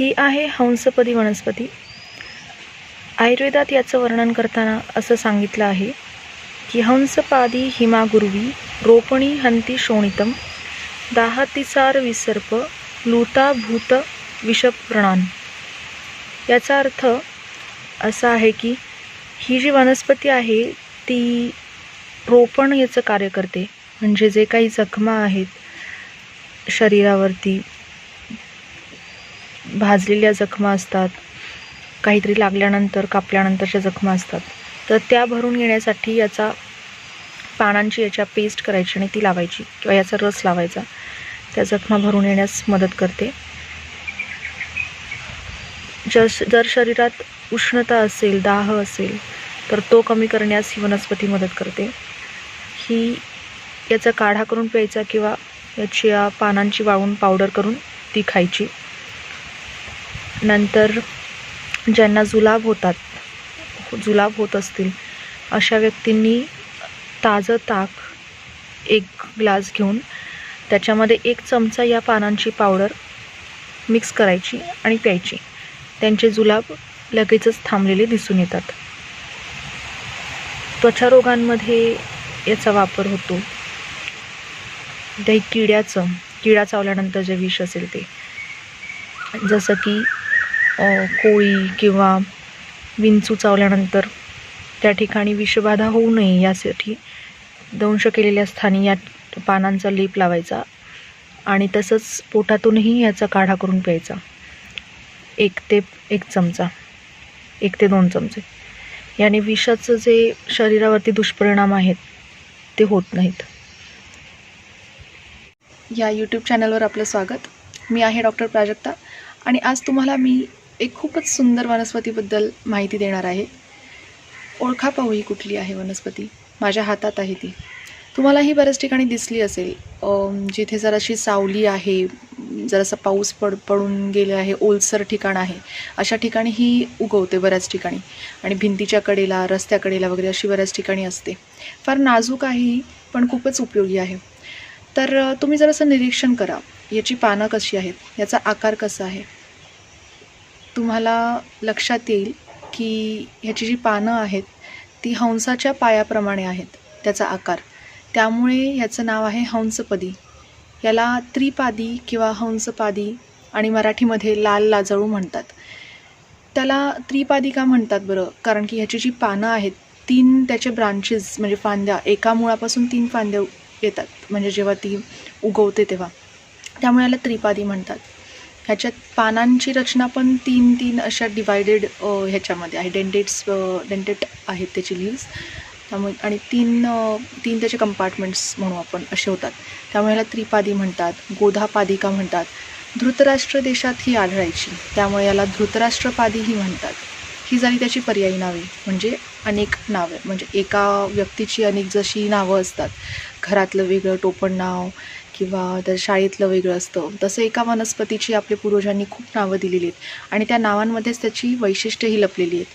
ही आहे हंसपदी वनस्पती. आयुर्वेदात याचं वर्णन करताना असं सांगितलं आहे की हंसपादी हिमागुर्वी रोपणी हंती शोणितम दाहतिसार विसर्प लुताभूत विषप्रणान याचा अर्थ असा आहे की ही जी वनस्पती आहे ती रोपण याचं कार्य करते. म्हणजे जे काही जखमा आहेत शरीरावरती भाजलेल्या जखमा असतात. काहीतरी लागल्यानंतर कापल्यानंतरच्या जखमा असतात. तर त्या भरून येण्यासाठी याचा पानांची याच्या पेस्ट करायची आणि ती लावायची किंवा याचा रस लावायचा. त्या जखमा भरून येण्यास मदत करते. जस जर शरीरात उष्णता असेल दाह असेल तर तो कमी करण्यास ही वनस्पती मदत करते. ही याचा काढा करून प्यायचा किंवा याची या पानांची वाळून पावडर करून ती खायची. नंतर ज्यांना जुलाब होतात जुलाब होत असतील अशा व्यक्तींनी ताजं ताक एक ग्लास घेऊन त्याच्यामध्ये एक चमचा या पानांची पावडर मिक्स करायची आणि प्यायची. त्यांचे जुलाब लगेचच थांबलेले दिसून येतात. त्वचारोगांमध्ये याचा वापर होतो. त्या किड्याचं किडा चावल्यानंतर जे विष असेल ते. जसं की कोळी किंवा विंचू चावल्यानंतर त्या ठिकाणी विषबाधा होऊ नये यासाठी दंश केलेल्या स्थानी या पानांचा लेप लावायचा आणि तसंच पोटातूनही याचा काढा करून प्यायचा. एक ते एक चमचा एक ते दोन चमचे. याने विषाचं जे शरीरावरती दुष्परिणाम आहेत ते होत नाहीत. या यूट्यूब चॅनलवर आपलं स्वागत. मी आहे डॉक्टर प्राजक्ता आणि आज तुम्हाला मी एक खूपच सुंदर वनस्पतीबद्दल माहिती देणार आहे. ओळखा पाहू ही कुठली आहे वनस्पती. माझ्या हातात आहे ती. तुम्हाला ही बऱ्याच ठिकाणी दिसली असेल. जिथे जराशी सावली आहे जरासा पाऊस पड पडून गेले आहे ओलसर ठिकाण आहे. अशा ठिकाणी ही उगवते बऱ्याच ठिकाणी. आणि भिंतीच्या कडेला रस्त्याकडेला वगैरे अशी बऱ्याच ठिकाणी असते. फार नाजूक आहे ही पण खूपच उपयोगी आहे. तर तुम्ही जरासं निरीक्षण करा. याची पानं कशी आहेत? याचा आकार कसा आहे? तुम्हाला लक्षात येईल की ह्याची जी पानं आहेत ती हंसाच्या पायाप्रमाणे आहेत त्याचा आकार. त्यामुळे ह्याचं नाव आहे हंसपदी. याला त्रिपादी किंवा हंसपादी आणि मराठीमध्ये लाल लाजळू म्हणतात. त्याला त्रिपादी का म्हणतात बरं? कारण की ह्याची जी पानं आहेत तीन त्याचे ब्रांचेस म्हणजे फांद्या एका मुळापासून तीन फांद्या येतात. म्हणजे जेव्हा ती उगवते तेव्हा. त्यामुळे याला त्रिपादी म्हणतात. ह्याच्यात पानांची रचना पण तीन तीन अशा डिवायडेड ह्याच्यामध्ये आहे. डेंटेट्स डेंटेट आहेत त्याची लिव्स त्यामुळे आणि तीन तीन त्याचे कंपार्टमेंट्स म्हणू आपण असे होतात. त्यामुळे याला त्रिपादी म्हणतात गोधापादिका म्हणतात. धृतराष्ट्र देशात ही आढळायची. त्यामुळे याला धृतराष्ट्रपादीही म्हणतात. ही झाली त्याची पर्यायी नावे म्हणजे अनेक नावे म्हणजे एका व्यक्तीची अनेक जशी नावं असतात. घरातलं वेगळं टोपण नाव किंवा त्या शाळेतलं वेगळं असतं. तसं एका वनस्पतीची आपल्या पूर्वजांनी खूप नावं दिलेली आहेत. आणि त्या नावांमध्येच त्याची वैशिष्ट्यही लपलेली आहेत.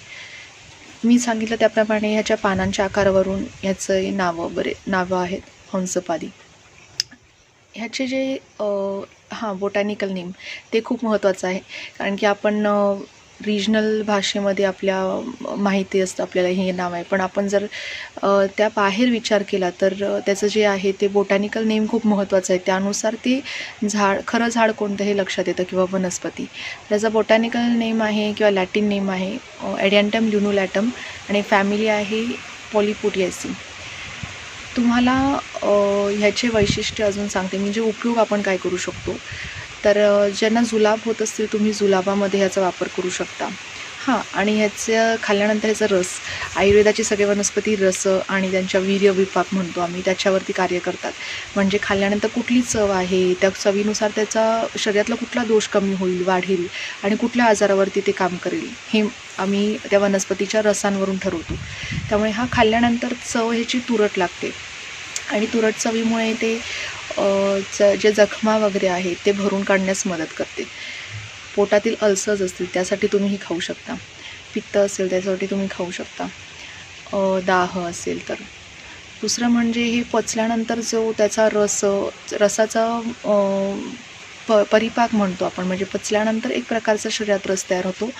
मी सांगितलं त्याप्रमाणे ह्याच्या पानांच्या आकारावरून ह्याचं नावं बरे नावं आहेत. हंसपादी. ह्याचे जे हां बोटॅनिकल नेम ते खूप महत्त्वाचं आहे. कारण की आपण रिजनल भाषेमध्ये आपल्या माहिती असतं आपल्याला हे नाव आहे. पण आपण जर त्या बाहेर विचार केला तर त्याचं जे आहे ते बोटॅनिकल नेम खूप महत्त्वाचं आहे. त्यानुसार ते झाड खरं झाड कोणतं हे लक्षात येतं किंवा वनस्पती. त्याचा बोटॅनिकल नेम आहे किंवा लॅटिन नेम आहे ॲडियंटम ल्युनोलॅटम आणि फॅमिली आहे पॉलिपुटियासी तुम्हाला ह्याचे वैशिष्ट्य अजून सांगते. म्हणजे उपयोग आपण काय करू शकतो? तर ज्यांना जुलाब होत असतील तुम्ही जुलाबामध्ये ह्याचा वापर करू शकता. हां आणि ह्याचं खाल्ल्यानंतर ह्याचा रस. आयुर्वेदाची सगळे वनस्पती रस आणि त्यांच्या वीर्य विपाक म्हणतो आम्ही त्याच्यावरती कार्य करतात. म्हणजे खाल्ल्यानंतर कुठली चव आहे त्या चवीनुसार त्याचा शरीरातला कुठला दोष कमी होईल वाढेल आणि कुठल्या आजारावरती ते काम करेल हे आम्ही त्या वनस्पतीच्या रसांवरून ठरवतो. त्यामुळे हा खाल्ल्यानंतर चव ह्याची तुरट लागते. आणि तुरट चवीमुळे ते च जे जखमा वगैरे आहेत ते भरून काढण्यास मदत करते. पोटातील अल्सर्स असतील त्यासाठी तुम्ही ही खाऊ शकता. पित्त असेल त्यासाठी तुम्ही खाऊ शकता. दाह असेल तर. दुसरं म्हणजे हे पचल्यानंतर जो त्याचा रस रसाचा प परिपाक म्हणतो आपण म्हणजे पचल्यानंतर एक प्रकारचा शरीरात रस तयार होतो.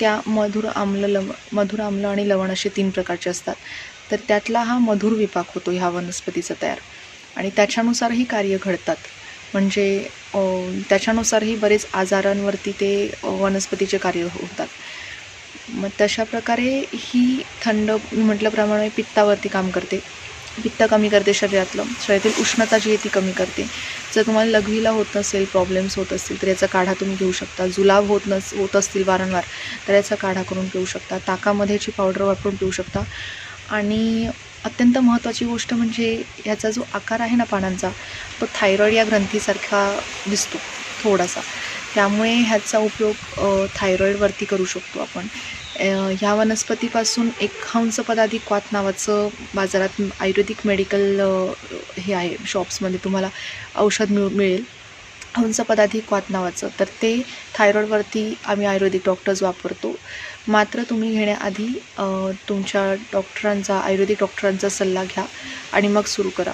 त्या मधुर आम्ल लव मधुर आम्ल आणि लवण असे तीन प्रकारचे असतात. तर त्यातला हा मधुर विपाक होतो ह्या वनस्पतीचा तयार. आणि त्याच्यानुसारही कार्य घडतात. म्हणजे त्याच्यानुसारही बरेच आजारांवरती ते वनस्पतीचे कार्य होतात. मग तशा प्रकारे ही थंड मी म्हटल्याप्रमाणे पित्तावरती काम करते. पित्त कमी करते शरीरातलं. शरीरातील उष्णता जी आहे ती कमी करते. जर तुम्हाला लघवीला होत नसेल प्रॉब्लेम्स होत असतील तर याचा काढा तुम्ही घेऊ शकता. जुलाब होत नस होत असतील वारंवार तर याचा काढा करून पिऊ शकता. ताकामध्ये जी पावडर वापरून पिऊ शकता. आणि अत्यंत महत्त्वाची गोष्ट म्हणजे ह्याचा जो आकार आहे ना पानांचा तो थायरॉईड या ग्रंथीसारखा दिसतो थोडासा. त्यामुळे ह्याचा उपयोग थायरॉईडवरती करू शकतो आपण. ह्या वनस्पतीपासून एक हंस पदाधिक नावाचं बाजारात आयुर्वेदिक मेडिकल हे आहे शॉप्समध्ये तुम्हाला औषध मिळ मिळेल. हंस पदाधिक नावाचं. तर ते थायरॉईडवरती आम्ही आयुर्वेदिक डॉक्टर्स वापरतो. मात्र तुम्ही घेण्याआधी तुमच्या डॉक्टरांचा आयुर्वेदिक डॉक्टरांचा सल्ला घ्या आणि मग सुरू करा.